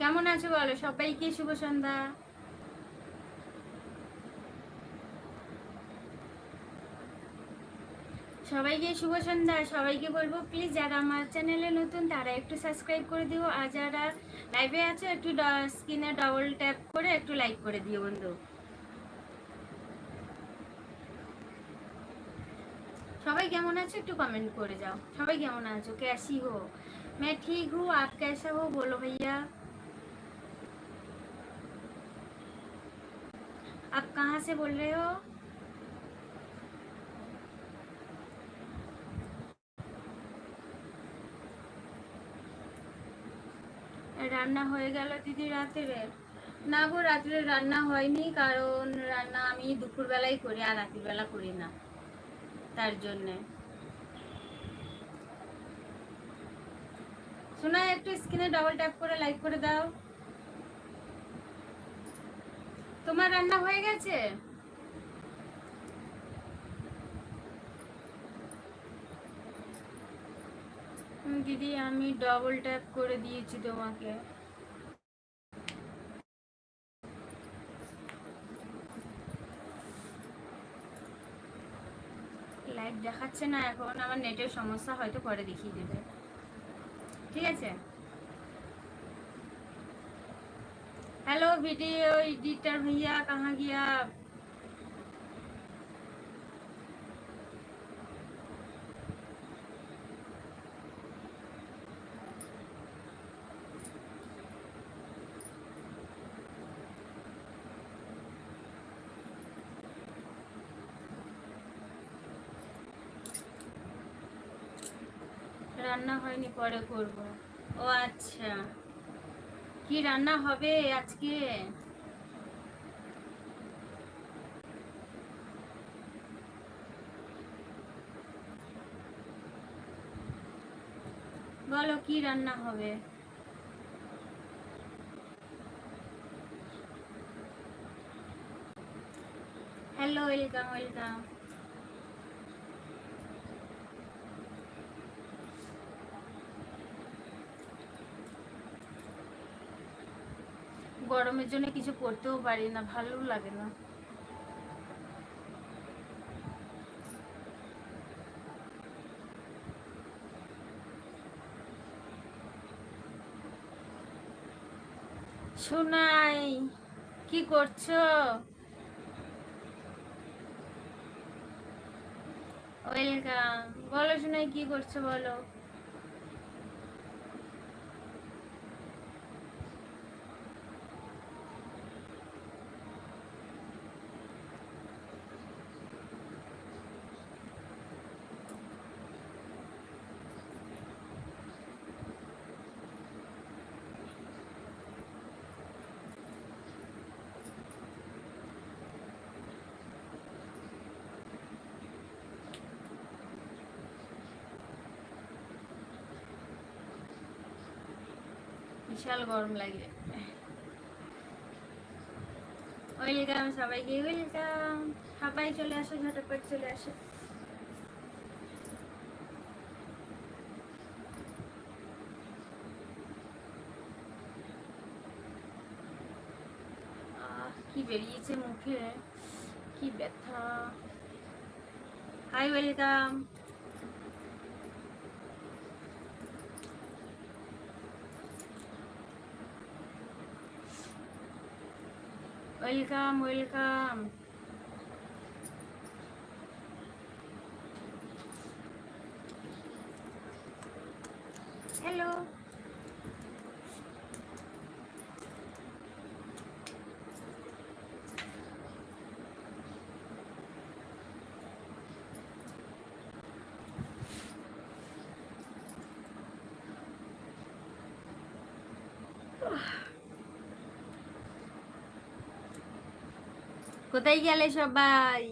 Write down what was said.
কেমন আছো বলো? সবাইকে শুভ সন্ধ্যা? সবাইকে শুভ সন্ধ্যা? সবাইকে বলব প্লিজ যারা আমার চ্যানেলে নতুন, তারা একটু সাবস্ক্রাইব করে দিও। আর যারা লাইভে আছে, একটু স্ক্রিনে ডবল ট্যাপ করে একটু লাইক করে দিও বন্ধু। সবাই কেমন আছো? একটু কমেন্ট করে যাও। সবাই কেমন আছো? ক্যাসি হো। মে ঠিক হো আপ कैसा হো, বলো ভাইয়া। आप कहाँ से बोल रहे हो রান্না হয়ে গেল দিদি রাতের না গো রাত্রে রান্না হয়নি কারণ রান্না আমি দুপুরবেলাই করি আর রাতের বেলা করি না তার জন্যে শোনা একটু স্ক্রিনে ডবল ট্যাপ করে লাইক করে দাও তোমার রান্না হয়ে গেছে? দিদি, আমি ডবল ট্যাপ করে দিয়েছি তোমাকে। লাইট দেখাচ্ছে না, এখন আমার নেটের সমস্যা, হয়তো পরে দেখিয়ে দেবে। ঠিক আছে? हेलो वीडियो एडिटर भैया कहाँ गया রান্না হয়নি পরে করব ও আচ্ছা কি রান্না হবে আজকে? বলো কি রান্না হবে? হ্যালো ওয়েলকাম ওয়েলকাম গরমের জন্য কিছু করতেও পারি না ভালো লাগে না। শোনাই কি করছ? ওয়েলকাম। বলো শোনাই কি করছ বলো? বিশাল গরম লাগে। ওয়েলকাম সবাইকে ওয়েলকাম সবাই চলে আসো, ঝটপট চলে আসো। কি বেরিয়েছে মুখে? কি ব্যথা। Hi welcome welcome welcome hello কোথায় গেলে সবাই?